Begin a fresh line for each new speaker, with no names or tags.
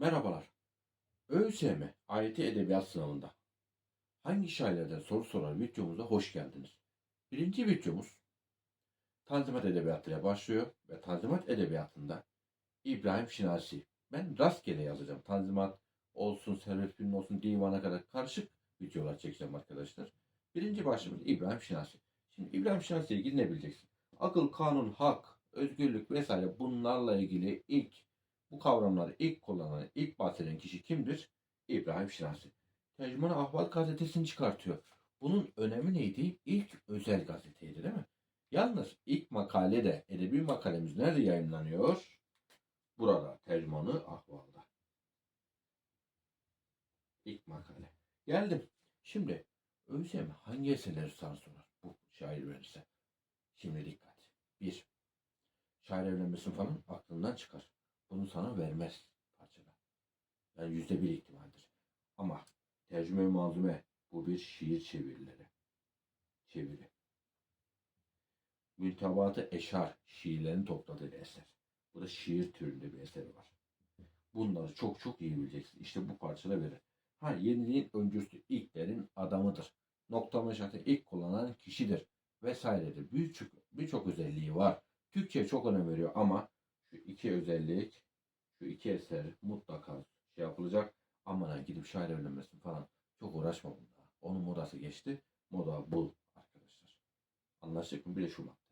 Merhabalar. ÖSYM AYT Edebiyat Sınavında hangi şairlerden soru sorar videomuza hoş geldiniz. Birinci videomuz Tanzimat Edebiyatı ile başlıyor ve Tanzimat Edebiyatı'nda İbrahim Şinasi. Ben rastgele yazacağım. Tanzimat olsun, Servet olsun, divana kadar karışık videolar çekeceğim arkadaşlar. Birinci başlığımız İbrahim Şinasi. Şimdi İbrahim Şinasi ile ilgili ne bileceksin? Akıl, kanun, hak, özgürlük vesaire bunlarla ilgili ilk bu kavramları ilk kullanan, ilk bahseden kişi kimdir? İbrahim Şinasi. Tercüman Ahval gazetesini çıkartıyor. Bunun önemi neydi? İlk özel gazeteydi değil mi? Yalnız ilk makale de, edebi makalemiz nerede yayınlanıyor? Burada, tercümanı Ahval'da. İlk makale. Geldim. Şimdi, ÖSYM hangi eserleri sorar? Bu şair verirse. Şimdi dikkat. Bir, şair evlenmesini falan aklından çıkar bunu sana vermez parçada. Yani yüzde bir ihtimaldir. Ama tercüme malzume bu bir şiir çevirileri. Çeviri. Mültebatı Eşar şiirlerini topladığı bir eser. Bu da şiir türünde bir eseri var. Bunları çok çok iyi bileceksin. İşte bu parçada verir. Ha yeniliğin öncüsü ilklerin adamıdır. Noktalama işareti ilk kullanan kişidir. Vesairedir. Birçok birçok özelliği var. Türkçe çok önem veriyor ama şu iki özellik, şu iki eser mutlaka şey yapılacak. Aman gidip şair evlenmesin falan. Çok uğraşma bunda. Onun modası geçti. Moda bu arkadaşlar. Anlaştık mı? Bir de Şubat.